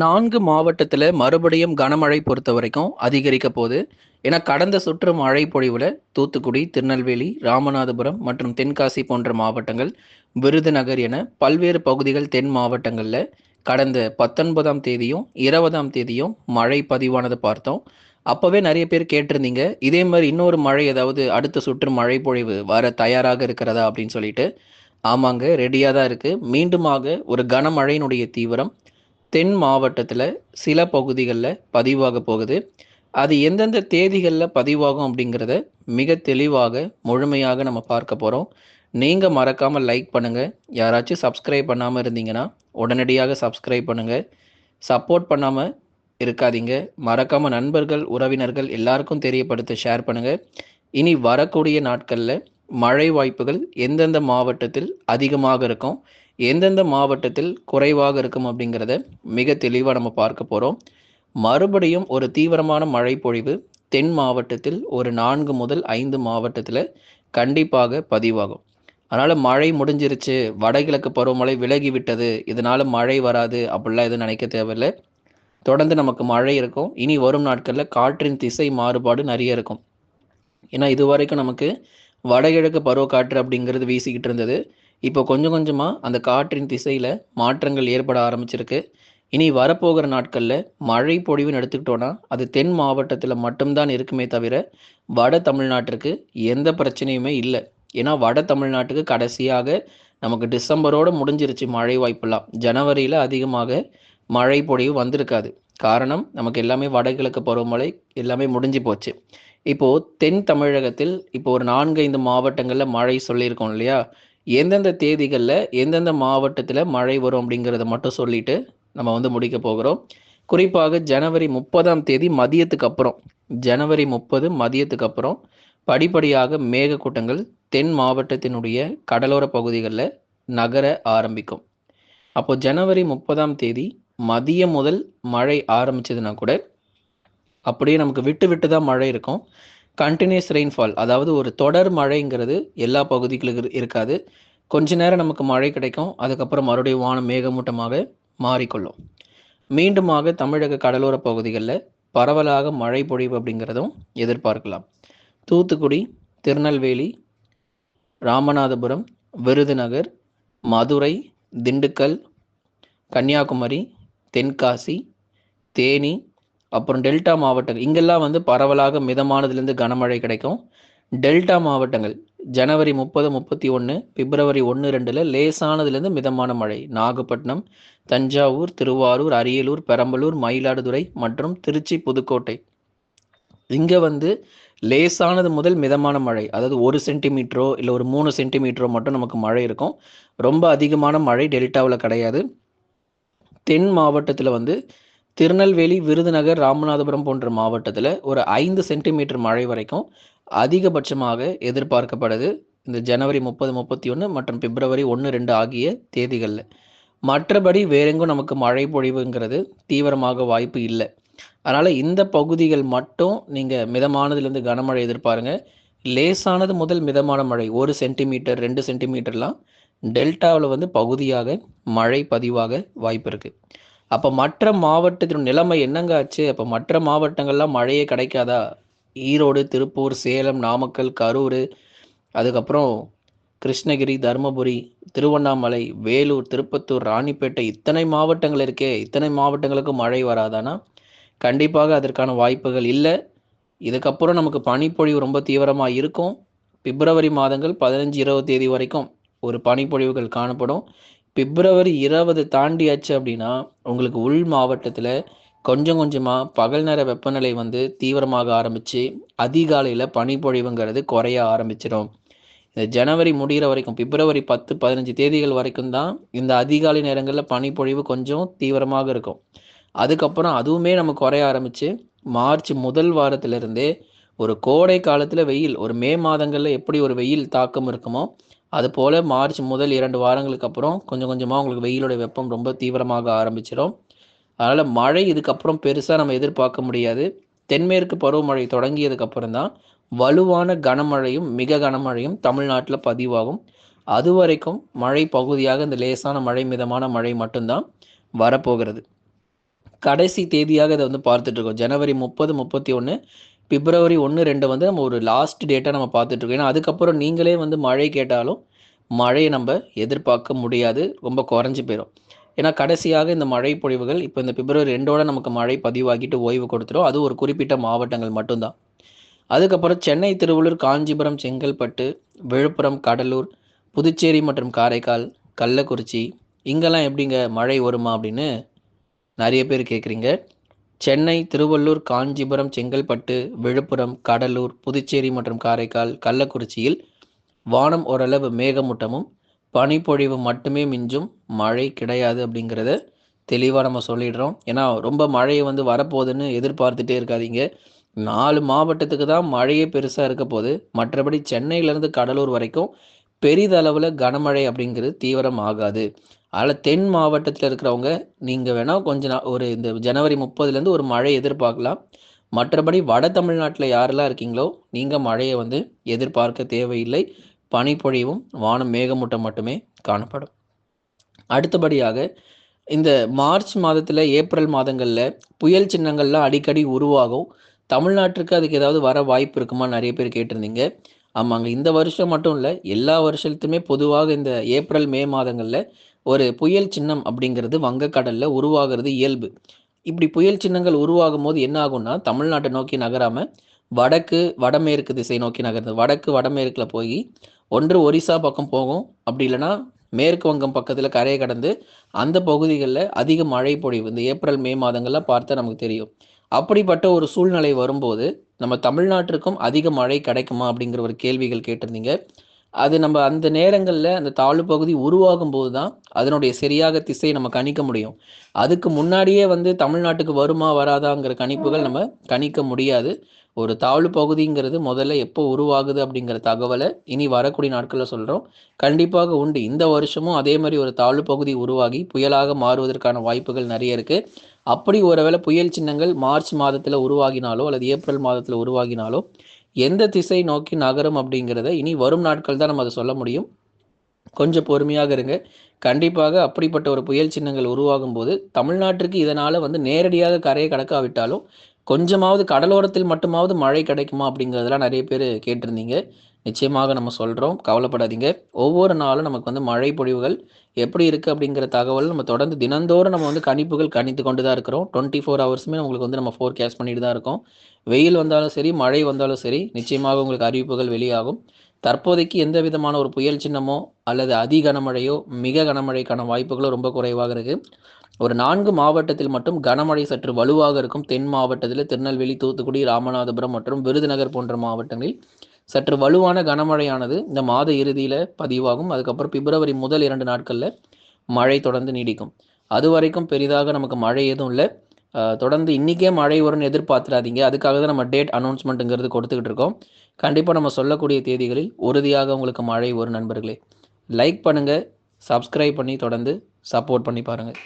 நான்கு மாவட்டத்தில் மறுபடியும் கனமழை பொறுத்த வரைக்கும் அதிகரிக்க போகுது. ஏன்னா கடந்த சுற்று மழை பொழிவில் தூத்துக்குடி திருநெல்வேலி ராமநாதபுரம் மற்றும் தென்காசி போன்ற மாவட்டங்கள் விருதுநகர் என பல்வேறு பகுதிகள் தென் மாவட்டங்களில் கடந்த பத்தொன்பதாம் தேதியும் இருபதாம் தேதியும் மழை பதிவானதை பார்த்தோம். அப்போவே நிறைய பேர் கேட்டிருந்தீங்க இதே மாதிரி இன்னொரு மழை ஏதாவது அடுத்த சுற்று மழை பொழிவு வர தயாராக இருக்கிறதா அப்படின்னு சொல்லிட்டு. ஆமாங்க ரெடியாக தான் இருக்குது மீண்டுமாக ஒரு கனமழையினுடைய தீவிரம் தென் மாவட்டத்தில் சில பகுதிகளில் பதிவாக போகுது. அது எந்தெந்த தேதிகளில் பதிவாகும் அப்படிங்கிறத மிக தெளிவாக முழுமையாக நம்ம பார்க்க போகிறோம் நீங்கள் மறக்காமல் லைக் பண்ணுங்கள் யாராச்சும் சப்ஸ்கிரைப் பண்ணாமல் இருந்தீங்கன்னா உடனடியாக சப்ஸ்கிரைப் பண்ணுங்கள் சப்போர்ட் பண்ணாமல் இருக்காதீங்க. மறக்காமல் நண்பர்கள் உறவினர்கள் எல்லாருக்கும் தெரியப்படுத்த ஷேர் பண்ணுங்கள் இனி வரக்கூடிய நாட்களில் மழை வாய்ப்புகள் எந்தெந்த மாவட்டத்தில் அதிகமாக இருக்கும்? எந்தெந்த மாவட்டத்தில் குறைவாக இருக்கும் அப்படிங்கிறத மிக தெளிவாக நம்ம பார்க்க போகிறோம் மறுபடியும் ஒரு தீவிரமான மழை பொழிவு தென் மாவட்டத்தில் ஒரு நான்கு முதல் ஐந்து மாவட்டத்தில் கண்டிப்பாக பதிவாகும். அதனால் மழை முடிஞ்சிருச்சு வடகிழக்கு பருவமழை விலகி விட்டது இதனால் மழை வராது அப்படிலாம் எதுவும் நினைக்க தேவையில்லை. தொடர்ந்து நமக்கு மழை இருக்கும். இனி வரும் நாட்களில் காற்றின் திசை மாறுபாடு நிறைய இருக்கும். ஏன்னா இது வரைக்கும் நமக்கு வடகிழக்கு பருவக்காற்று அப்படிங்கிறது வீசிக்கிட்டு இருந்தது. இப்போ கொஞ்சம் கொஞ்சமாக அந்த காற்றின் திசையில் மாற்றங்கள் ஏற்பட ஆரம்பிச்சிருக்கு. இனி வரப்போகிற நாட்களில் மழை பொழிவுன்னு எடுத்துக்கிட்டோன்னா அது தென் மாவட்டத்தில் மட்டும்தான் இருக்குமே தவிர வட தமிழ்நாட்டிற்கு எந்த பிரச்சனையுமே இல்லை. ஏன்னா வட தமிழ்நாட்டுக்கு கடைசியாக நமக்கு டிசம்பரோடு முடிஞ்சிருச்சு மழை வாய்ப்பெல்லாம் ஜனவரியில் அதிகமாக மழை பொழிவு வந்திருக்காது. காரணம் நமக்கு எல்லாமே வடகிழக்கு பருவமழை எல்லாமே முடிஞ்சு போச்சு. இப்போது தென் தமிழகத்தில் இப்போ ஒரு நான்கு ஐந்து மாவட்டங்களில் மழை சொல்லியிருக்கோம் இல்லையா? எந்தெந்த தேதிகளில் எந்தெந்த மாவட்டத்தில் மழை வரும் அப்படிங்கிறத மட்டும் சொல்லிட்டு நம்ம வந்து முடிக்க போகிறோம். குறிப்பாக ஜனவரி முப்பதாம் தேதி மதியத்துக்கு அப்புறம். ஜனவரி முப்பது மதியத்துக்கு அப்புறம். படிப்படியாக மேகக்கூட்டங்கள் தென் மாவட்டத்தினுடைய கடலோர பகுதிகளில் நகர ஆரம்பிக்கும். அப்போ ஜனவரி முப்பதாம் தேதி மதியம் முதல் மழை ஆரம்பிச்சதுன்னா கூட அப்படியே நமக்கு விட்டு விட்டு தான் மழை இருக்கும். கண்டினியூஸ் ரெயின்ஃபால் அதாவது ஒரு தொடர் மழைங்கிறது எல்லா பகுதிகளுக்கு இருக்காது. கொஞ்ச நேரம் நமக்கு மழை கிடைக்கும். அதுக்கப்புறம் மறுபடியும் வானம் மேகமூட்டமாக மாறிக்கொள்ளும். மீண்டுமாக தமிழக கடலோர பகுதிகளில் பரவலாக மழை பொழிவு அப்படிங்கிறதும் எதிர்பார்க்கலாம். தூத்துக்குடி திருநெல்வேலி ராமநாதபுரம் விருதுநகர் மதுரை திண்டுக்கல் கன்னியாகுமரி தென்காசி தேனி அப்புறம் டெல்டா மாவட்டங்கள். இங்கெல்லாம் வந்து பரவலாக மிதமானதுலேருந்து கனமழை கிடைக்கும். டெல்டா மாவட்டங்கள் ஜனவரி முப்பது முப்பத்தி ஒன்று பிப்ரவரி ஒன்று ரெண்டில் லேசானதுலேருந்து மிதமான மழை. நாகப்பட்டினம் தஞ்சாவூர் திருவாரூர் அரியலூர் பெரம்பலூர் மயிலாடுதுறை மற்றும் திருச்சி புதுக்கோட்டை. இங்கே வந்து லேசானது முதல் மிதமான மழை. அதாவது ஒரு சென்டிமீட்டரோ இல்லை ஒரு மூணு சென்டிமீட்டரோ மட்டும் நமக்கு மழை இருக்கும். ரொம்ப அதிகமான மழை டெல்டாவில் கிடையாது. தென் மாவட்டத்தில் வந்து திருநெல்வேலி விருதுநகர் ராமநாதபுரம் போன்ற மாவட்டத்தில் ஒரு ஐந்து சென்டிமீட்டர் மழை வரைக்கும் அதிகபட்சமாக எதிர்பார்க்கப்படுது. இந்த ஜனவரி முப்பது முப்பத்தி ஒன்று மற்றும் பிப்ரவரி ஒன்று ரெண்டு ஆகிய தேதிகளில். மற்றபடி வேறெங்கும் நமக்கு மழை பொழிவுங்கிறது தீவிரமாக வாய்ப்பு இல்லை. அதனால் இந்த பகுதிகள் மட்டும் நீங்கள் மிதமானதுலேருந்து கனமழை எதிர்பாருங்க. லேசானது முதல் மிதமான மழை ஒரு சென்டிமீட்டர் ரெண்டு சென்டிமீட்டர்லாம் டெல்டாவில் வந்து பகுதியாக மழை பதிவாக வாய்ப்பு இருக்குது அப்போ மற்ற மாவட்டத்தின் நிலைமை என்னங்க ஆச்சு? அப்போ மற்ற மாவட்டங்கள்லாம் மழையே கிடைக்காதா? ஈரோடு திருப்பூர் சேலம் நாமக்கல் கரூர் அதுக்கப்புறம் கிருஷ்ணகிரி தருமபுரி திருவண்ணாமலை வேலூர் திருப்பத்தூர் ராணிப்பேட்டை இத்தனை மாவட்டங்கள் இருக்கே. இத்தனை மாவட்டங்களுக்கு மழை வராதானா? கண்டிப்பாக அதற்கான வாய்ப்புகள் இல்லை. இதுக்கப்புறம் நமக்கு பனிப்பொழிவு ரொம்ப தீவிரமாக இருக்கும். பிப்ரவரி மாதங்கள் பதினஞ்சு இருபது தேதி வரைக்கும் ஒரு பனிப்பொழிவுகள் காணப்படும். பிப்ரவரி இருபது தாண்டியாச்சு அப்படின்னா உங்களுக்கு உள் மாவட்டத்தில் கொஞ்சம் கொஞ்சமாக பகல் நேர வெப்பநிலை வந்து தீவிரமாக ஆரம்பித்து அதிகாலையில் பனிப்பொழிவுங்கிறது குறைய ஆரம்பிச்சிடும். இந்த ஜனவரி முடிகிற வரைக்கும் பிப்ரவரி பத்து பதினஞ்சு தேதிகள் வரைக்கும் தான் இந்த அதிகாலை நேரங்களில் பனிப்பொழிவு கொஞ்சம் தீவிரமாக இருக்கும். அதுக்கப்புறம் அதுவுமே நம்ம குறைய ஆரம்பித்து மார்ச் முதல் வாரத்திலிருந்தே ஒரு கோடை காலத்தில் வெயில் ஒரு மே மாதங்களில் எப்படி ஒரு வெயில் தாக்கம் இருக்குமோ அது போல் மார்ச் முதல் இரண்டு வாரங்களுக்கு அப்புறம் கொஞ்சம் கொஞ்சமாக உங்களுக்கு வெயிலோட வெப்பம் ரொம்ப தீவிரமாக ஆரம்பிச்சிடும் அதனால் மழை இதுக்கப்புறம் பெருசாக நம்ம எதிர்பார்க்க முடியாது. தென்மேற்கு பருவமழை தொடங்கியதுக்கப்புறம் தான் வலுவான கனமழையும் மிக கனமழையும் தமிழ்நாட்டில் பதிவாகும். அது வரைக்கும் மழை பகுதியாக இந்த லேசான மழை மிதமான மழை மட்டும்தான் வரப்போகிறது. கடைசி தேதியாக இதை வந்து பார்த்துட்ருக்கோம் ஜனவரி முப்பது முப்பத்தி ஒன்று பிப்ரவரி ஒன்று ரெண்டு வந்து நம்ம ஒரு லாஸ்ட் டேட்டாக நம்ம பார்த்துட்டு இருக்கோம் ஏன்னா அதுக்கப்புறம் நீங்களே வந்து மழை கேட்டாலும் மழையை நம்ம எதிர்பார்க்க முடியாது. ரொம்ப குறைஞ்சி போயிடும் ஏன்னா கடைசியாக இந்த மழை பொழிவுகள் இப்போ இந்த பிப்ரவரி ரெண்டோட நமக்கு மழை பதிவாகிட்டு ஓய்வு கொடுத்துரும். அது ஒரு குறிப்பிட்ட மாவட்டங்கள் மட்டும்தான். அதுக்கப்புறம் சென்னை திருவள்ளூர் காஞ்சிபுரம் செங்கல்பட்டு விழுப்புரம் கடலூர் புதுச்சேரி மற்றும் காரைக்கால் கள்ளக்குறிச்சி இங்கெல்லாம் எப்படிங்க மழை வருமா அப்படின்னு நிறைய பேர் கேட்குறீங்க சென்னை திருவள்ளூர் காஞ்சிபுரம் செங்கல்பட்டு விழுப்புரம் கடலூர் புதுச்சேரி மற்றும் காரைக்கால் கள்ளக்குறிச்சியில் வானம் ஓரளவு மேகமூட்டமும் பனிப்பொழிவு மட்டுமே மிஞ்சும் மழை கிடையாது அப்படிங்கிறத தெளிவாக நம்ம சொல்லிடுறோம். ஏன்னா ரொம்ப மழையை வந்து வரப்போகுதுன்னு எதிர்பார்த்துட்டே இருக்காதீங்க. நாலு மாவட்டத்துக்கு தான் மழையே பெருசாக இருக்க போது மற்றபடி சென்னையிலேருந்து கடலூர் வரைக்கும் பெரிதளவில் கனமழை அப்படிங்கிறது தீவிரம் ஆகாது. அதில் தென் மாவட்டத்தில் இருக்கிறவங்க நீங்கள் வேணால் கொஞ்ச நாள் ஒரு இந்த ஜனவரி முப்பதுலேருந்து ஒரு மழை எதிர்பார்க்கலாம். மற்றபடி வட தமிழ்நாட்டில் யாரெல்லாம் இருக்கீங்களோ நீங்கள் மழையை வந்து எதிர்பார்க்க தேவையில்லை. பனிப்பொழிவும் வானம் மேகமூட்டம் மட்டுமே காணப்படும். அடுத்தபடியாக இந்த மார்ச் மாதத்தில் ஏப்ரல் மாதங்களில் புயல் சின்னங்கள்லாம் அடிக்கடி உருவாகும். தமிழ்நாட்டிற்கு அதுக்கு ஏதாவது வர வாய்ப்பு இருக்குமா? நிறைய பேர் கேட்டிருந்தீங்க. ஆமாங்க இந்த வருஷம் மட்டும் இல்லை எல்லா வருஷத்துமே பொதுவாக இந்த ஏப்ரல் மே மாதங்களில் ஒரு புயல் சின்னம் அப்படிங்கிறது வங்கக்கடலில் உருவாகிறது இயல்பு. இப்படி புயல் சின்னங்கள் உருவாகும் போது என்ன ஆகும்னா தமிழ்நாட்டை நோக்கி நகராமல் வடக்கு வடமேற்கு திசை நோக்கி நகருது வடக்கு வடமேற்கில் போய் ஒன்று ஒரிசா பக்கம் போகும். அப்படி இல்லைன்னா மேற்கு வங்கம் பக்கத்தில் கரையை கடந்து அந்த பகுதிகளில் அதிக மழை பொழிவு. இந்த ஏப்ரல் மே மாதங்கள்லாம் பார்த்தா நமக்கு தெரியும். அப்படிப்பட்ட ஒரு சூழ்நிலை வரும்போது நம்ம தமிழ்நாட்டிற்கும் அதிக மழை கிடைக்குமா அப்படிங்கிற ஒரு கேள்விகள் கேட்டிருந்தீங்க. அது நம்ம அந்த நேரங்களில் அந்த தாழ்வு பகுதி உருவாகும் போது தான் அதனுடைய சரியாக திசையை நம்ம கணிக்க முடியும். அதுக்கு முன்னாடியே வந்து தமிழ்நாட்டுக்கு வருமா வராதாங்கிற கணிப்புகள் நம்ம கணிக்க முடியாது. ஒரு தாழ்வு பகுதிங்கிறது முதல்ல எப்போ உருவாகுது அப்படிங்கிற தகவலை இனி வரக்கூடிய நாட்களில் சொல்கிறோம் கண்டிப்பாக உண்டு. இந்த வருஷமும் அதே மாதிரி ஒரு தாழ்வு பகுதி உருவாகி புயலாக மாறுவதற்கான வாய்ப்புகள் நிறைய இருக்குது அப்படி ஒருவேளை புயல் சின்னங்கள் மார்ச் மாதத்தில் உருவாகினாலோ அல்லது ஏப்ரல் மாதத்தில் உருவாகினாலோ எந்த திசை நோக்கி நகரும் அப்படிங்கிறத இனி வரும் நாட்கள் தான் நம்ம அதை சொல்ல முடியும். கொஞ்சம் பொறுமையாக இருங்க. கண்டிப்பாக அப்படிப்பட்ட ஒரு புயல் சின்னங்கள் உருவாகும் போது தமிழ்நாட்டிற்கு இதனால் வந்து நேரடியாக கரையை கடக்காவிட்டாலும் கொஞ்சமாவது கடலோரத்தில் மட்டுமாவது மழை கிடைக்குமா அப்படிங்கிறதெல்லாம் நிறைய பேர் கேட்டிருந்தீங்க. நிச்சயமாக நம்ம சொல்கிறோம் கவலைப்படாதீங்க. ஒவ்வொரு நாளும் நமக்கு வந்து மழை பொழிவுகள் எப்படி இருக்குது அப்படிங்கிற தகவல் நம்ம தொடர்ந்து தினந்தோறும் நம்ம வந்து கணிப்புகள் கணித்து கொண்டு தான் இருக்கிறோம். டுவெண்ட்டி ஃபோர் ஹவர்ஸுமே உங்களுக்கு வந்து நம்ம ஃபோர்காஸ்ட் பண்ணிட்டு தான் இருக்கோம். வெயில் வந்தாலும் சரி மழை வந்தாலும் சரி நிச்சயமாக உங்களுக்கு அறிவிப்புகள் வெளியாகும். தற்போதைக்கு எந்த விதமான ஒரு புயல் சின்னமோ அல்லது அதி கனமழையோ மிக கனமழைக்கான வாய்ப்புகளோ ரொம்ப குறைவாக இருக்குது ஒரு நான்கு மாவட்டத்தில் மட்டும் கனமழை சற்று வலுவாக இருக்கும். தென் மாவட்டத்தில் திருநெல்வேலி தூத்துக்குடி ராமநாதபுரம் மற்றும் விருதுநகர் போன்ற மாவட்டங்களில் சற்று வலுவான கனமழையானது இந்த மாத இறுதியில் பதிவாகும். அதுக்கப்புறம் பிப்ரவரி முதல் இரண்டு நாட்களில் மழை தொடர்ந்து நீடிக்கும். அது வரைக்கும் பெரிதாக நமக்கு மழை எதுவும் இல்லை. தொடர்ந்து இன்றைக்கே மழை வரும்னு எதிர்பார்த்துடாதீங்க அதுக்காக தான் நம்ம டேட் அனௌன்ஸ்மெண்ட்டுங்கிறது கொடுத்துக்கிட்டு இருக்கோம். கண்டிப்பாக நம்ம சொல்லக்கூடிய தேதிகளில் உறுதியாக உங்களுக்கு மழை வரும் நண்பர்களே. லைக் பண்ணுங்கள் சப்ஸ்கிரைப் பண்ணி தொடர்ந்து சப்போர்ட் பண்ணி பாருங்கள்